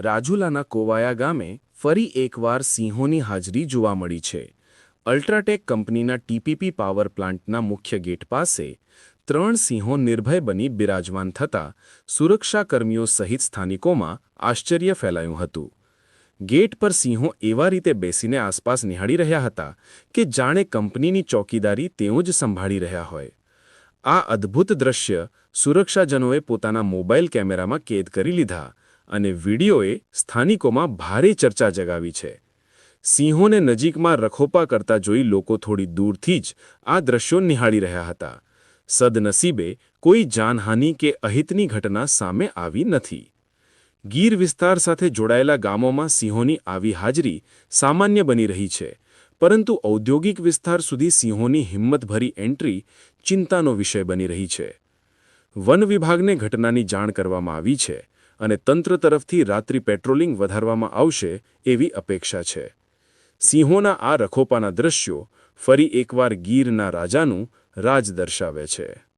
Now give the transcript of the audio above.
રાજુલાના કોવાયા ગામે ફરી એકવાર સિંહોની હાજરી જોવા મળી છે. અલ્ટ્રાટેક કંપનીના ટીપીપી પાવર પ્લાન્ટના મુખ્ય ગેટ પાસે ત્રણ સિંહો નિર્ભય બની બિરાજમાન થતાં સુરક્ષાકર્મીઓ સહિત સ્થાનિકોમાં આશ્ચર્ય ફેલાયું હતું. ગેટ પર સિંહો એવા રીતે બેસીને આસપાસ નિહાળી રહ્યા હતા કે જાણે કંપનીની ચોકીદારી તેઓ જ સંભાળી રહ્યા હોય. આ અદ્ભુત દ્રશ્ય સુરક્ષાજનોએ પોતાના મોબાઈલ કેમેરામાં કેદ કરી લીધા અને વિડીયોએ સ્થાનિકોમાં ભારે ચર્ચા જગાવી છે. સિંહોને નજીકમાં રખોપા કરતા જોઈ લોકો થોડી દૂરથી જ આ દ્રશ્યો નિહાળી રહ્યા હતા. સદનસીબે કોઈ જાનહાનિ કે અહિતની ઘટના સામે આવી નથી. ગીર વિસ્તાર સાથે જોડાયેલા ગામોમાં સિંહોની આવી હાજરી સામાન્ય બની રહી છે, પરંતુ ઔદ્યોગિક વિસ્તાર સુધી સિંહોની હિંમતભરી એન્ટ્રી ચિંતાનો વિષય બની રહી છે. વન વિભાગને ઘટનાની જાણ કરવામાં આવી છે અને તંત્ર તરફથી રાત્રિ પેટ્રોલિંગ વધારવામાં આવશે એવી અપેક્ષા છે. સિંહોના આ રખોપાના દ્રશ્યો ફરી એકવાર ગીરના રાજાનું રાજ દર્શાવે છે.